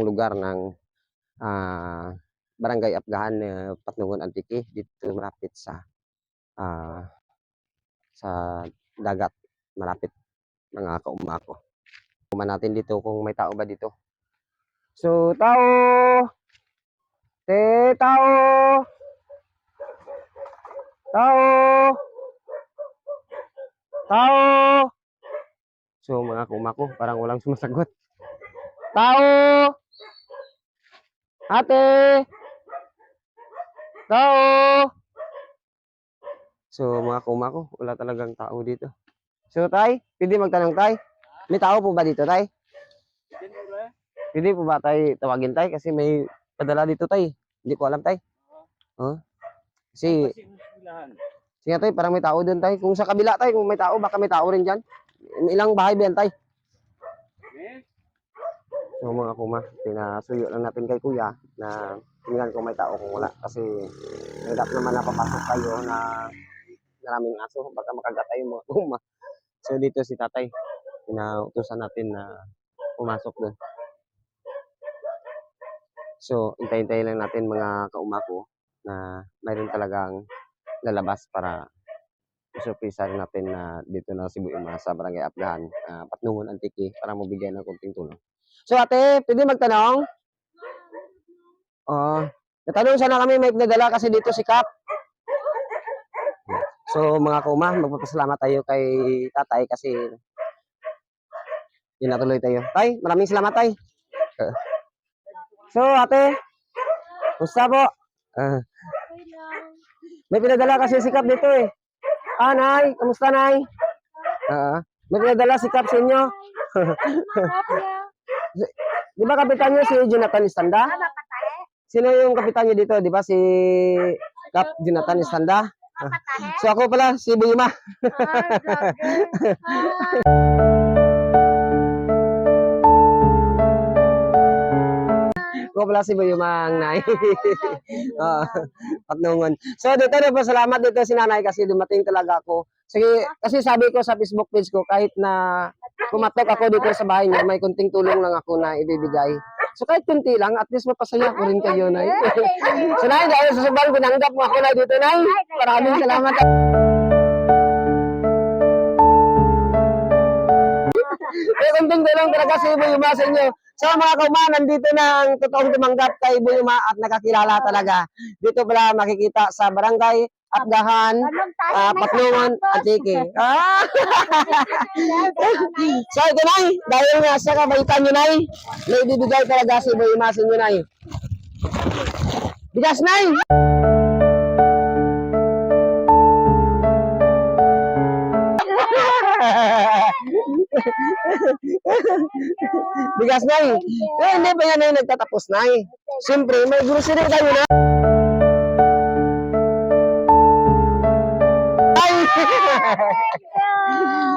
totoong lugar ng ah, Barangay Apgahan, uh, Patnungon, Antique, dito malapit sa ah, sa dagat, malapit mga kaumako. Kuma natin dito kung may tao ba dito. So, tao! Te, tao! Tao! Tao! So, mga kumako, parang walang sumasagot. Tao! Ate! Tao! So, mga kumako, wala talagang tao dito. So, tay, pwede magtanong, tay? May tao po ba dito, tay? Pwede po ba, tay, tawagin, tay? Kasi may padala dito, tay. Hindi ko alam, tay. Oh? Kasi, sige, tay, parang may tao doon, tay. Kung sa kabila, tay, kung may tao, baka may tao rin dyan. Ilang bahay ba yan, tay? So mga kuma, pinasuyo lang natin kay kuya na tingnan kung may tao kung wala. Kasi hirap naman napapasok kayo na maraming aso. Baka makagatay yung mga kuma. So dito si tatay, pinautusan natin na pumasok doon. So, intay-intay lang natin mga kaumako na mayroon talagang lalabas para isurpresa rin natin na dito na si Buima sa Barangay Apgahan, uh, Patnungon, Antique para mabigyan ng konting tulong. So ate, pwede magtanong? Oo. natanong sana kami may pinadala kasi dito si Kap. So mga kuma, magpapasalamat tayo kay tatay kasi yun natuloy tayo. Tay, maraming salamat tay. Uh, so ate, gusto po? Uh, may pinadala kasi si Kap dito eh. Ah, Nay, kamusta Nay? Ah, may pinadala si Kap sa inyo. Di ba kapitan niyo si Jonathan Istanda? Sino yung kapitan niyo dito? Di ba si Kap Jonathan Istanda? So ako pala, si Buyuma. Ako pala si Buyuma ang nai. Oo, patnungon. So dito na po, salamat dito si nanay kasi dumating talaga ako. Sige, kasi sabi ko sa Facebook page ko, kahit na pumatok ako dito sa bahay niya, may kunting tulong lang ako na ibibigay. So kahit kunti lang, at least mapasaya ko rin kayo, Nay. so Nay, dahil sa subal, binanggap mo ako na dito, Nay. Maraming salamat. May kunting tulong talaga si Ibo Yuma sa inyo. So mga kauma, nandito na ang totoong tumanggap kay Ibo Yuma at nakakilala talaga. Dito pala makikita sa barangay Apgahan, uh, Patnungan, Antique. Ah! so ito Nay, dahil nga sa kabaitan nyo Nay, may bibigay talaga si Ibo Yuma sa inyo Nay. Bigas Nay! Bigas na eh. Eh, hindi ba yan ay nagtatapos na eh. Siyempre, may grocery tayo na.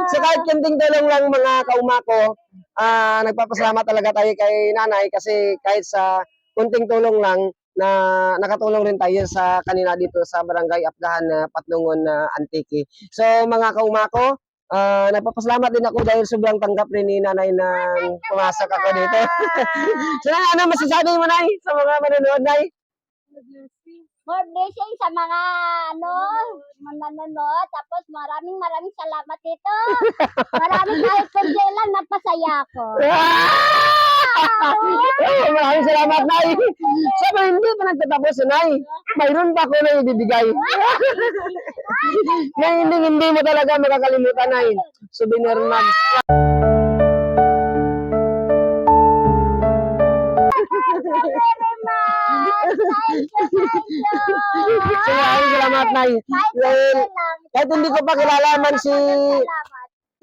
So kahit kunting tulong lang mga kaumako, ah nagpapasalamat talaga tayo kay nanay kasi kahit sa kunting tulong lang na nakatulong rin tayo sa kanina dito sa Barangay Apgahan na Patnungon na Antique. So mga kaumako, Ah, nagpapasalamat din ako dahil sobrang tanggap rin ni nanay na pumasok ako dito. so, Nay, ano masasabi mo, Nay, sa mga manonood, Nay? More blessing sa mga ano, mananonood. Tapos maraming maraming salamat dito. Maraming kahit kunti lang napasaya ako. Oh, maraming salamat, Nay. Sabi, hindi pa nagtatapos, Nay. Mayroon pa ako na ibibigay. na hindi, hindi mo talaga makakalimutan, Nay. Souvenir mag... maraming salamat, Nay. Kahit Dahil, hindi ko pa kilala man si...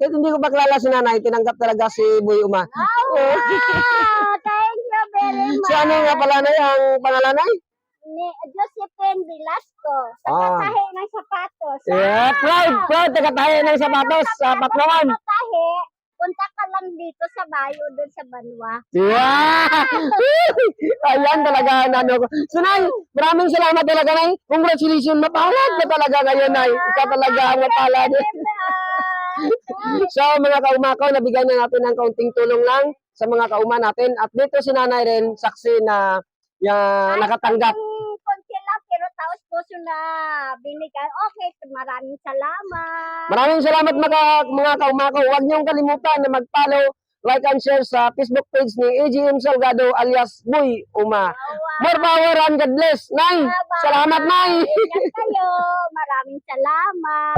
Kahit hindi ko pa kilala si Nanay, tinanggap talaga si Boy Uma. Oh, wow. Thank you very much. So, ano nga pala, Nay, ang pangalan, Nay? Ni Josephine Velasco. Sa Ah. ng sapatos. Yeah, proud, proud, taga-tayo ng sapatos sa Patlawan. Punta ka lang dito sa bayo doon sa Banwa. Yeah! Ayan talaga, ano ko. So, Nay, maraming salamat talaga, Nay. Congratulations, mapalad ka talaga ngayon, Nay. Ikaw talaga ang mapalad. So mga kaumakaw, nabigyan na natin ng kaunting tulong lang sa mga kauma natin. At dito si nanay rin, saksi na ya, nakatanggap. Puso na binigay. Okay, maraming salamat. Maraming salamat mga, mga kaumakaw. Huwag niyong kalimutan na mag-follow, like and share sa Facebook page ni AGM Salgado alias Boy Uma. More power and God bless. Nay, salamat Nay. Ingat kayo. Maraming salamat.